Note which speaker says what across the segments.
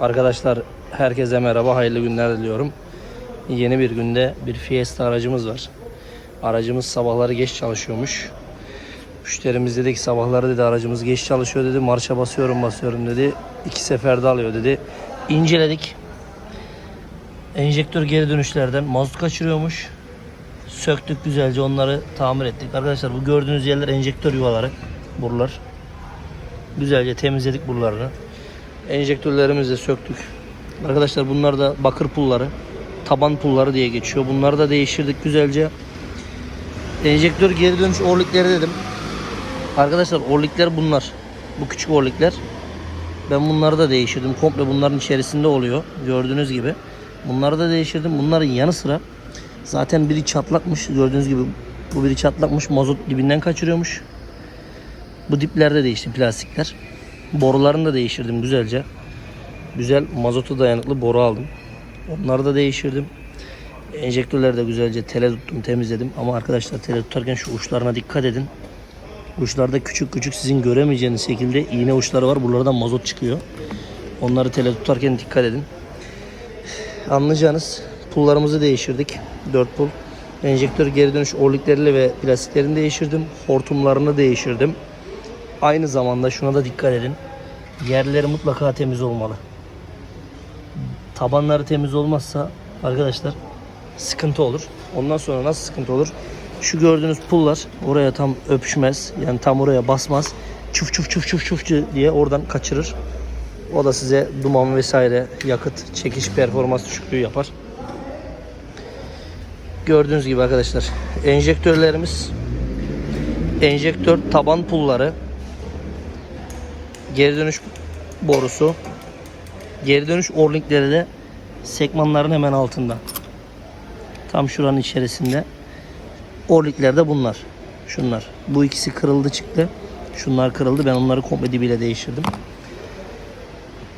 Speaker 1: Arkadaşlar herkese merhaba, hayırlı günler diliyorum. Yeni bir günde bir Fiesta aracımız var. Aracımız sabahları geç çalışıyormuş. Müşterimiz dedi ki sabahları dedi aracımız geç çalışıyor dedi. Marşa basıyorum basıyorum dedi. İki seferde alıyor dedi. İnceledik. Enjektör geri dönüşlerden mazot kaçırıyormuş. Söktük güzelce onları tamir ettik. Arkadaşlar bu gördüğünüz yerler enjektör yuvaları. Buralar. Güzelce temizledik buralarını. Enjektörlerimizi de söktük. Arkadaşlar bunlar da bakır pulları. Taban pulları diye geçiyor. Bunları da değiştirdik güzelce. Enjektör geri dönüş orlikleri dedim. Arkadaşlar orlikler bunlar. Bu küçük orlikler. Ben bunları da değiştirdim. Komple bunların içerisinde oluyor. Gördüğünüz gibi. Bunları da değiştirdim. Bunların yanı sıra zaten biri çatlakmış. Gördüğünüz gibi bu biri çatlakmış. Mazot dibinden kaçırıyormuş. Bu diplerde değişti plastikler. Borularını da değiştirdim güzelce. Güzel mazota dayanıklı boru aldım. Onları da değiştirdim. Enjektörleri de güzelce tele tuttum, temizledim. Ama arkadaşlar tele tutarken şu uçlarına dikkat edin. Uçlarda küçük küçük sizin göremeyeceğiniz şekilde iğne uçları var. Buralardan mazot çıkıyor. Onları tele tutarken dikkat edin. Anlayacağınız pullarımızı değiştirdik. 4 pul. Enjektör geri dönüş orlikleriyle ve plastiklerini değiştirdim. Hortumlarını değiştirdim. Aynı zamanda şuna da dikkat edin. Yerleri mutlaka temiz olmalı. Tabanları temiz olmazsa arkadaşlar sıkıntı olur. Ondan sonra nasıl sıkıntı olur? Şu gördüğünüz pullar oraya tam öpüşmez. Yani tam oraya basmaz. Çuf çuf çuf çuf çuf diye oradan kaçırır. O da size duman vesaire yakıt çekiş performans düşüklüğü yapar. Gördüğünüz gibi arkadaşlar enjektörlerimiz enjektör taban pulları geri dönüş borusu geri dönüş orlinkleri de sekmanların hemen altında. Tam şuranın içerisinde. Orlikler de bunlar. Şunlar. Bu ikisi kırıldı çıktı. Şunlar kırıldı. Ben onları komple dibiyle değiştirdim.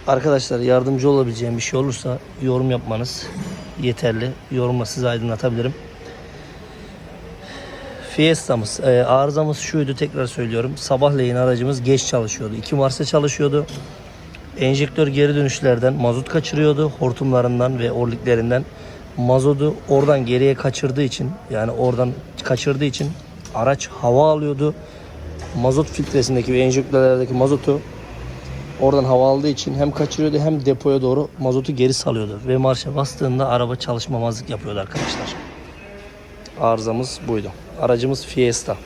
Speaker 1: Arkadaşlar yardımcı olabileceğim bir şey olursa yorum yapmanız yeterli. Yorumla sizi aydınlatabilirim. Fiesta'mız, e, arızamız şuydu tekrar söylüyorum. Sabahleyin aracımız geç çalışıyordu. 2 Mars'ta çalışıyordu. Enjektör geri dönüşlerden mazot kaçırıyordu. Hortumlarından ve orliklerinden. Mazotu oradan geriye kaçırdığı için yani oradan kaçırdığı için araç hava alıyordu. Mazot filtresindeki ve enjektörlerdeki mazotu oradan hava aldığı için hem kaçırıyordu hem depoya doğru mazotu geri salıyordu. Ve marşa bastığında araba çalışmamazlık yapıyordu arkadaşlar. Arızamız buydu. Aracımız Fiesta.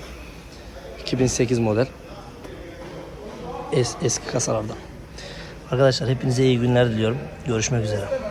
Speaker 1: 2008 model. Es, eski kasalardan. Arkadaşlar hepinize iyi günler diliyorum. Görüşmek üzere.